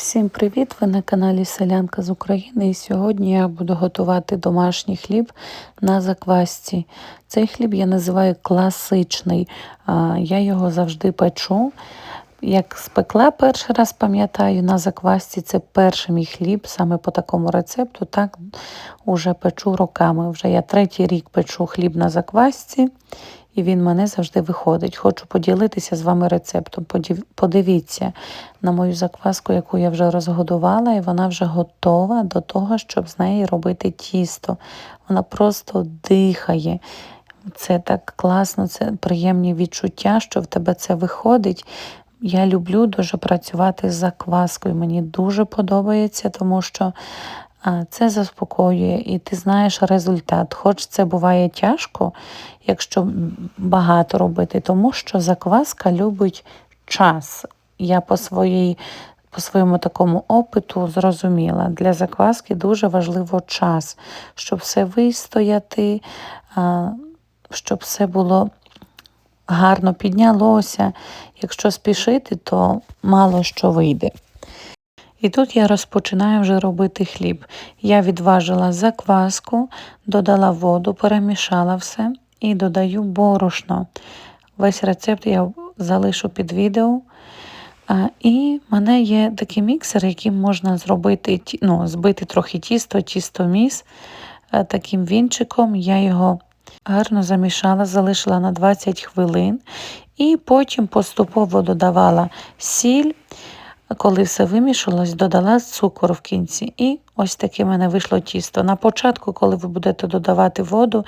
Всім привіт! Ви на каналі Селянка з України. І сьогодні я буду готувати домашній хліб на заквасці. Цей хліб я називаю класичний. Я його завжди печу. Як спекла перший раз, пам'ятаю, на заквасці це перший мій хліб, саме по такому рецепту. Так уже печу роками. Вже я третій рік печу хліб на заквасці і він мене завжди виходить. Хочу поділитися з вами рецептом. Подивіться на мою закваску, яку я вже розгодувала, і вона вже готова до того, щоб з неї робити тісто. Вона просто дихає. Це так класно, це приємні відчуття, що в тебе це виходить. Я люблю дуже працювати з закваскою. Мені дуже подобається, тому що це заспокоює, і ти знаєш результат. Хоч це буває тяжко, якщо багато робити, тому що закваска любить час. Я по своїй. По своєму такому опиту зрозуміла, для закваски дуже важливо час, щоб все вистояти, щоб все було гарно піднялося. Якщо спішити, то мало що вийде. І тут я розпочинаю вже робити хліб. Я відважила закваску, додала воду, перемішала все і додаю борошно. Весь рецепт я залишу під відео. І в мене є такий міксер, яким можна зробити, ну, збити трохи тісто, тісто міс е, таким вінчиком. Я його гарно замішала, залишила на 20 хвилин. І потім поступово додавала сіль. Коли все вимішалось, додала цукор в кінці. І ось таке в мене вийшло тісто. На початку, коли ви будете додавати воду,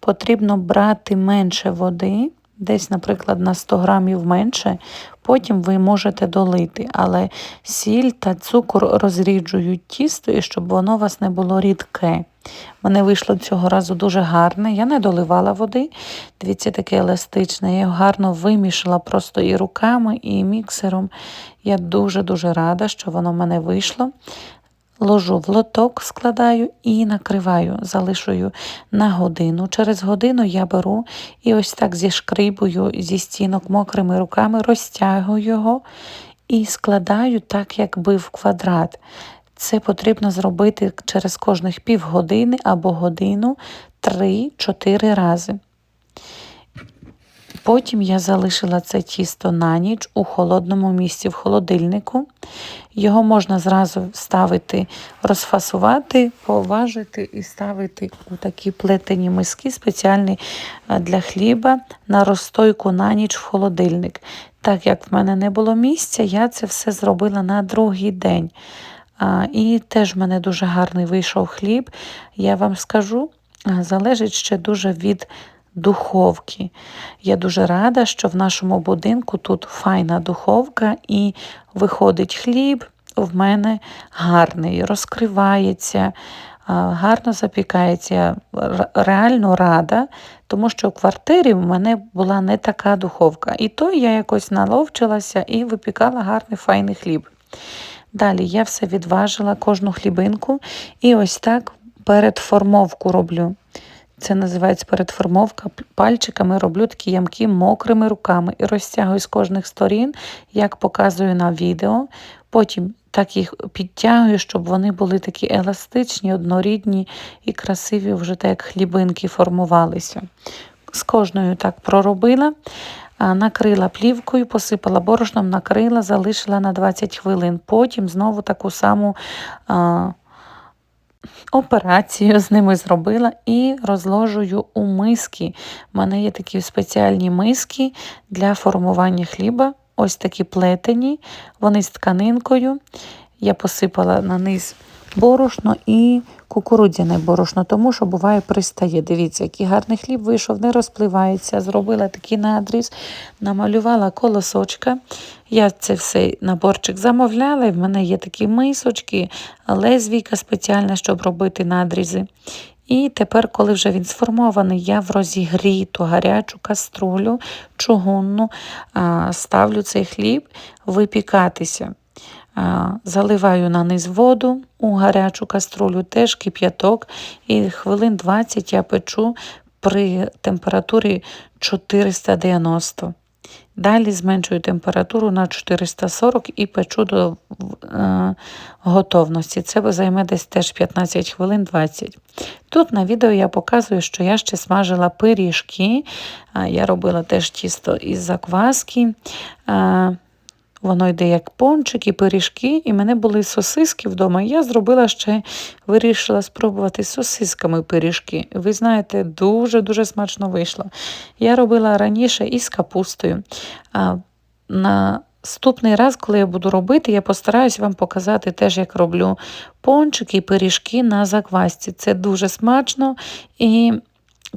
потрібно брати менше води, десь, наприклад, на 100 грамів менше, потім ви можете долити. Але сіль та цукор розріджують тісто, і щоб воно у вас не було рідке. Мене вийшло цього разу дуже гарне. Я не доливала води. Дивіться, таке еластичне. Я його гарно вимішала просто і руками, і міксером. Я дуже-дуже рада, що воно в мене вийшло. Ложу в лоток, складаю і накриваю, залишую на годину. Через годину я беру і ось так зішкрибую зі стінок мокрими руками, розтягую його і складаю так, якби в квадрат. Це потрібно зробити через кожних півгодини або годину 3-4 рази. Потім я залишила це тісто на ніч у холодному місці в холодильнику. Його можна зразу ставити, розфасувати, поважити і ставити у такі плетені миски, спеціальні е, для хліба, на розстойку на ніч в холодильник. Так як в мене не було місця, я це все зробила на другий день. І теж в мене дуже гарний вийшов хліб. Я вам скажу, залежить ще дуже від духовки. Я дуже рада, що в нашому будинку тут файна духовка і виходить хліб, в мене гарний, розкривається. Гарно запікається, реально рада, тому що в квартирі в мене була не така духовка. І то я якось наловчилася і випікала гарний файний хліб. Далі я все відважила, кожну хлібинку, і ось так передформовку роблю. Це називається передформовка. Пальчиками роблю такі ямки мокрими руками і розтягую з кожних сторін, як показую на відео. Потім так їх підтягую, щоб вони були такі еластичні, однорідні і красиві, вже так як хлібинки формувалися. З кожною так проробила накрила плівкою, посипала борошном, накрила, залишила на 20 хвилин. Потім знову таку саму операцію з ними зробила і розложую у миски. У мене є такі спеціальні миски для формування хліба. Ось такі плетені, вони з тканинкою. Я посипала на низ борошно і кукурудзяне борошно, тому що буває пристає. Дивіться, який гарний хліб вийшов, не розпливається. Зробила такий надріз, намалювала колосочка. Я це все наборчик замовляла, і в мене є такі мисочки, лезвійка спеціальна, щоб робити надрізи. І тепер, коли вже він сформований, я в розігріту гарячу каструлю чугунну ставлю цей хліб випікатися. Заливаю на низ воду у гарячу каструлю, теж кип'яток, і хвилин 20 я печу при температурі 490. Далі зменшую температуру на 440 і печу до е, готовності. Це займе десь теж 15 хвилин 20. Тут на відео я показую, що я ще смажила пиріжки. Я робила теж тісто із закваски. Воно йде як пончики, пиріжки, і мене були сосиски вдома. Я зробила ще, вирішила спробувати з сосисками пиріжки. Ви знаєте, дуже-дуже смачно вийшло. Я робила раніше із капустою. А Наступний раз, коли я буду робити, я постараюсь вам показати теж, як роблю пончики і пиріжки на заквасці. Це дуже смачно і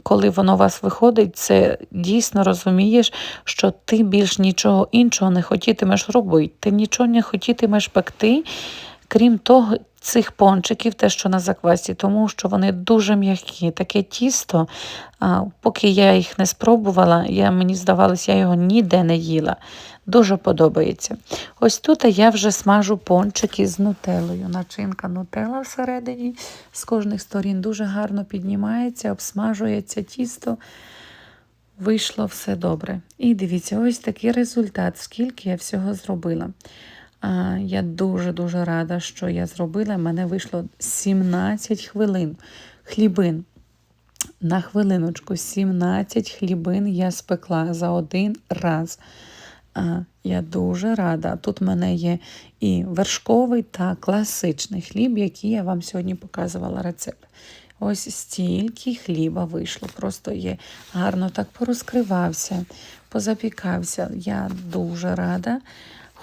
коли воно у вас виходить, це дійсно розумієш, що ти більш нічого іншого не хотітимеш робити. Ти нічого не хотітимеш пекти, крім того, цих пончиків, те, що на заквасі, тому що вони дуже м'які. Таке тісто, поки я їх не спробувала, я, мені здавалося, я його ніде не їла. Дуже подобається. Ось тут я вже смажу пончики з нутелою. Начинка нутела всередині з кожних сторін дуже гарно піднімається, обсмажується тісто. Вийшло все добре. І дивіться, ось такий результат, скільки я всього зробила. Я дуже-дуже рада, що я зробила. Мене вийшло 17 хвилин. Хлібин. На хвилиночку, 17 хлібин я спекла за один раз. Я дуже рада. Тут в мене є і вершковий та класичний хліб, який я вам сьогодні показувала рецепт. Ось стільки хліба вийшло. Просто є гарно так порозкривався, позапікався. Я дуже рада.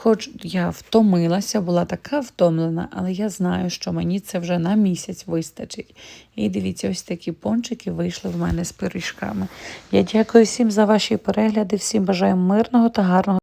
Хоч я втомилася, була така втомлена, але я знаю, що мені це вже на місяць вистачить. І дивіться, ось такі пончики вийшли в мене з пиріжками. Я дякую всім за ваші перегляди, всім бажаю мирного та гарного.